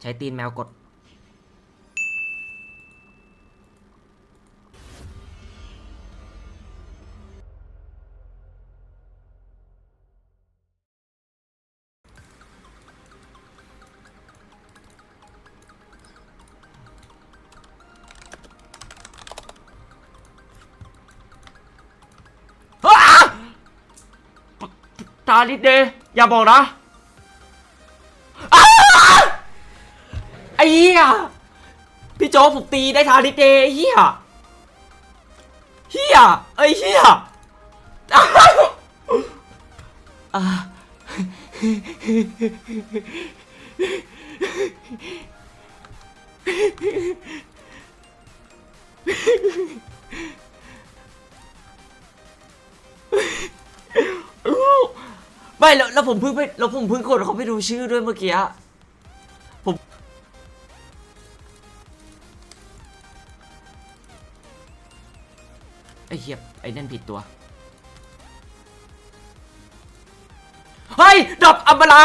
ใช้ตีนแมวกดอาตาลิดเดย์อย่าบอกนะ ไอ้เหี้ยพี่โจกผมตีได้ทาลิดเดย์ไอ้เหี้ยเหี้ยไอ้เหี้ยอ้าวอ่าไม่แล้วแล้วผมเพิ่งไปแล้วผมเพิ่งกดเขาไปดูชื่อด้วยเมื่อกี้ ไอ้เหี้ยไอ้นั่นผิดตัว เฮ้ยดับอัมบาลา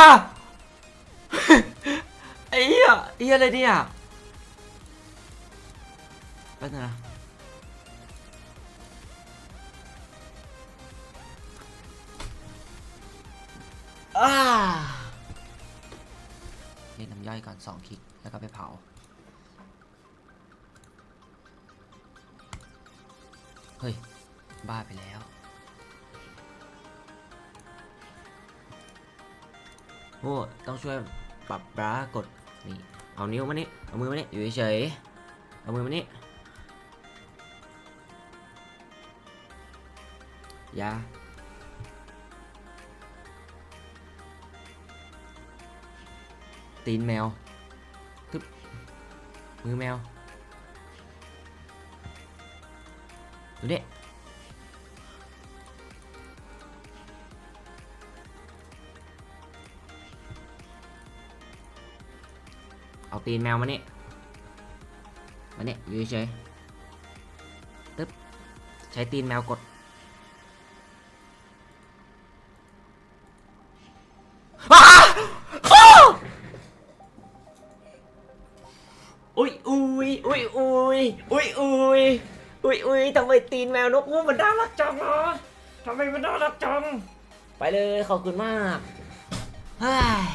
ไอ้เหี้ยไอ้เหี้ยอะไรเนี่ยแป๊บนึงนะอ่าเล่นน้ำย่อยก่อนสองคลิก แล้วก็ไปเผา ฮ้ย บ้าไปแล้ว โอ้ ต้องช่วยปรับบรากดนี่ เอานิ้วมานี่ เอามือมานี่ อยู่เฉยเอามือมานี่ อยาตีนแมว ทึบ มือแมว ดูดิเอาตีนแมวมานี่มานี่อยู่เฉยตึ๊บใช้ตีนแมวกดอ้าอ้าอุ้ย อุ้ยอุ้ยทำไมตีนแมวนกงูมันน่ารักจังเหรอทำไมมันน่ารักจัง ไปเลยขอบคุณมากเฮ้ย